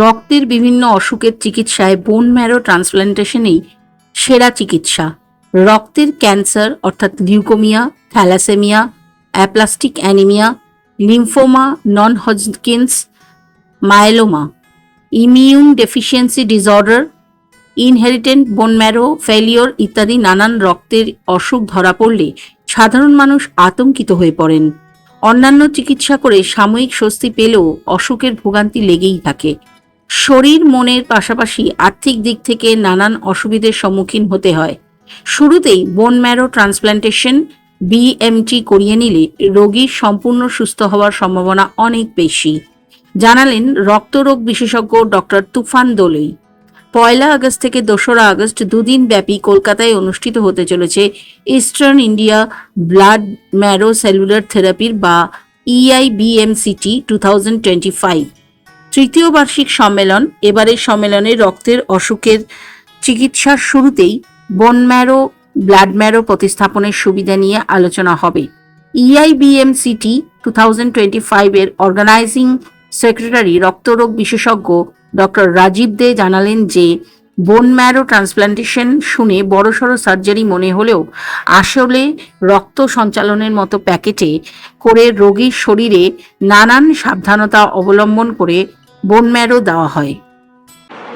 রক্তের বিভিন্ন অসুখের চিকিৎসায় বোন ম্যারো ট্রান্সপ্ল্যান্টেশনেই সেরা চিকিৎসা। রক্তের ক্যান্সার অর্থাৎ leukaemia thalassaemia aplastic anaemia lymphoma non Hodgkin's myeloma immune deficiency disorder inherent bone marrow failure ইত্যাদি নানান রক্তের অসুখ ধরা পড়লে সাধারণ মানুষ আতঙ্কিত হয়ে পড়েন। অন্যান্য চিকিৎসা করে সাময়িক স্বস্তি পেলেও অসুখের ভোগান্তি লেগেই থাকে। শরীর, মনের পাশাপাশি আর্থিক দিক থেকে নানান অসুবিধের সম্মুখীন হতে হয়। শুরুতেই বোন ম্যারো ট্রান্সপ্ল্যান্টেশন বিএমটি করিয়ে নিলে রোগীর সম্পূর্ণ সুস্থ হওয়ার সম্ভাবনা অনেক বেশি। জানালেন রক্তরোগ বিশেষজ্ঞ ডক্টর তুফান দোলই। পয়লা আগস্ট থেকে দোসরা আগস্ট দুদিন ব্যাপী কলকাতায় অনুষ্ঠিত হতে চলেছে eastern India blood marrow cellular থেরাপির বা EIBMCT two thousand twenty five তৃতীয় বার্ষিক সম্মেলন। এবারের সম্মেলনে রক্তের অসুখের চিকিৎসার শুরুতেই বোন ম্যারো ব্লাড ম্যারো প্রতিস্থাপনের সুবিধা নিয়ে আলোচনা হবে। ইআইবিএমসিটি টু থাউজেন্ড টোয়েন্টি ফাইভের অর্গানাইজিং সেক্রেটারি রক্তরোগ বিশেষজ্ঞ ডক্টর রাজীব দে জানালেন যে বোন ম্যারো ট্রান্সপ্লান্টেশন শুনে বড়সড় সার্জারি মনে হলেও আসলে রক্ত সঞ্চালনের মতো প্যাকেটে করে রোগীর শরীরে নানান সাবধানতা অবলম্বন করে বোন ম্যারো দেওয়া হয়।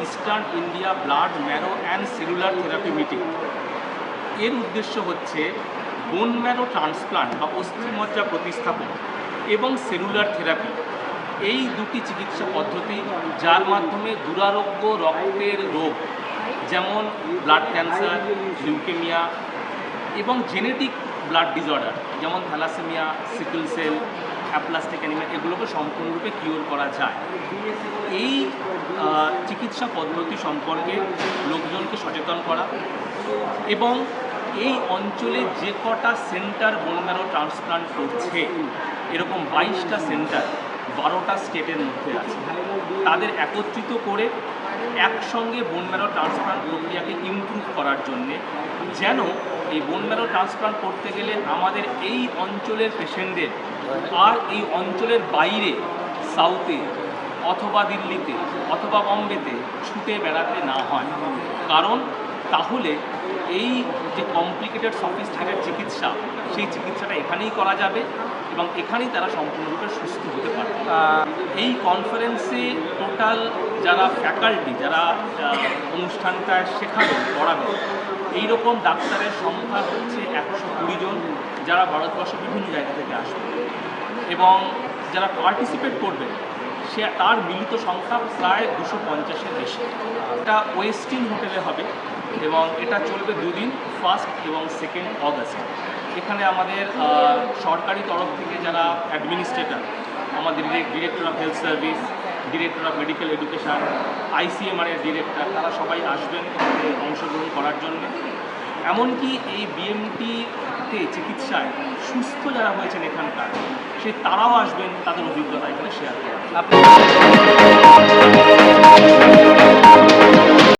Eastern India blood marrow and cellular therapy meeting এর উদ্দেশ্য হচ্ছে বোন ম্যারো ট্রান্সপ্লান্ট বা অস্থিমজ্জা প্রতিস্থাপন এবং সেলুলার থেরাপি এই দুটি চিকিৎসা পদ্ধতি যার মাধ্যমে দুরারোগ্য রক্তের রোগ, যেমন ব্লাড ক্যান্সার লিউকেমিয়া এবং জেনেটিক ব্লাড ডিসঅর্ডার যেমন thalassaemia sickle cell aplastic anaemia এগুলোকে সম্পূর্ণরূপে কিওর করা যায়। এই চিকিৎসা পদ্ধতি সম্পর্কে লোকজনকে সচেতন করা এবং এই অঞ্চলে যে কটা সেন্টার বোন ম্যারো ট্রান্সপ্লান্ট করছে, এরকম বাইশটা সেন্টার বারোটা স্টেটের মধ্যে আছে। তাদের একত্রিত করে একসঙ্গে বোন ম্যারো ট্রান্সপ্লান্ট প্রক্রিয়াকে ইমপ্রুভ করার জন্যে যেন এই বোন ম্যারো ট্রান্সপ্লান্ট করতে গেলে আমাদের এই অঞ্চলের পেশেন্টদের আর এই অঞ্চলের বাইরে সাউথে অথবা দিল্লিতে অথবা বম্বেতে ছুটে বেড়াতে না হয়। কারণ তাহলে এই যে কমপ্লিকেটেড সফিস্টিকেটেড চিকিৎসা সেই চিকিৎসাটা এখানেই করা যাবে এবং এখানেই তারা সম্পূর্ণরূপে সুস্থ হতে পারবে। এই কনফারেন্সে টোটাল যারা ফ্যাকাল্টি যারা আহ, অনুষ্ঠানটায় শেখাবেন পড়াবেন এইরকম ডাক্তারের সংখ্যা হচ্ছে একশো কুড়ি জন যারা ভারতবর্ষের বিভিন্ন জায়গা থেকে আসবে। এবং যারা পার্টিসিপেট করবে সে তার মিলিত সংখ্যা প্রায় দুশো পঞ্চাশের বেশি। এটা ওয়েস্টিন হোটেলে হবে। এবং এটা চলবে দুদিন ফার্স্ট এবং সেকেন্ড অগস্ট এখানে আমাদের সরকারি তরফ থেকে যারা অ্যাডমিনিস্ট্রেটর আমাদের director of health service director of medical education ICMR এর ডিরেক্টর তারা সবাই আসবেন অংশগ্রহণ করার জন্য এমনকি এই বিএমটিতে চিকিৎসায় সুস্থ যারা হয়েছেন এখানকার, সে তারাও আসবেন তাদের অভিজ্ঞতা এখানে শেয়ার করার।